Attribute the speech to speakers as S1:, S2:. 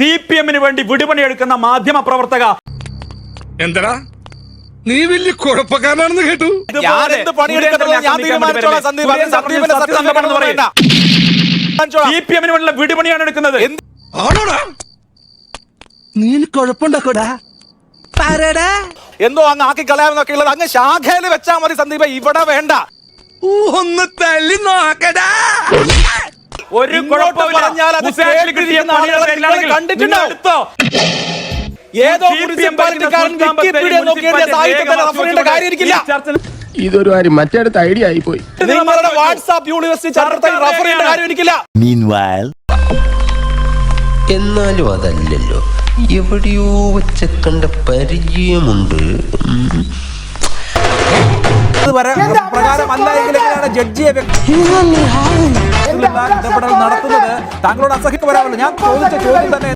S1: C P എമ്മിന് വേണ്ടി വിടുപണിയെടുക്കുന്ന മാധ്യമ പ്രവർത്തക.
S2: എന്തടാ? നീ വലിയ കുഴപ്പക്കാരനാണെന്ന് കേട്ടു.
S3: ഞാൻ എന്ത് പണിയെടുക്കത്തുള്ളത് ഞാൻ തീരുമാനിച്ചോളാം സന്ദീപ്. അതിന് സന്ദീപിന്റെ സത്യസന്ധമാണെന്ന് പറയണ്ട.
S1: സി പി എമ്മിന് വേണ്ടിയുള്ള വിടുപണിയാണ് എടുക്കുന്നത്.
S3: എന്ത്?
S2: ആണോടാ? നീ കുഴപ്പമുണ്ടാക്കോടാ
S3: എന്തോ അങ്ങ് ആക്കി കളയാമെന്നൊക്കെ ഉള്ളത് അങ്ങ് ശാഖയിൽ വെച്ചാ മതി സന്ദീപ. ഇവിടെ വേണ്ട.
S2: ഒന്ന് തല്ലി നോക്കടാ.
S1: ഒരു.
S3: ഏതോ
S1: ചർച്ച
S4: ഇതൊരു കാര്യം മറ്റേടത്ത് ഐഡിയ ആയി
S3: പോയി വാട്സ്ആപ്പ് യൂണിവേഴ്സിറ്റി ചരിത്രത്തിൽ റഫർ ചെയ്യേണ്ട കാര്യമിരിക്കില്ല.
S5: എന്നാലും അതല്ലല്ലോ. എവിടെയോ വെച്ച കണ്ട പരിചയമുണ്ട്.
S3: എങ്കിൽ ജഡ്ജിയെ ഇടപെടൽ നടത്തുന്നത്. താങ്കളോട് അസഹിക്കപ്പെടാമല്ലോ ഞാൻ ചോദിച്ച ചോദ്യം തന്നെ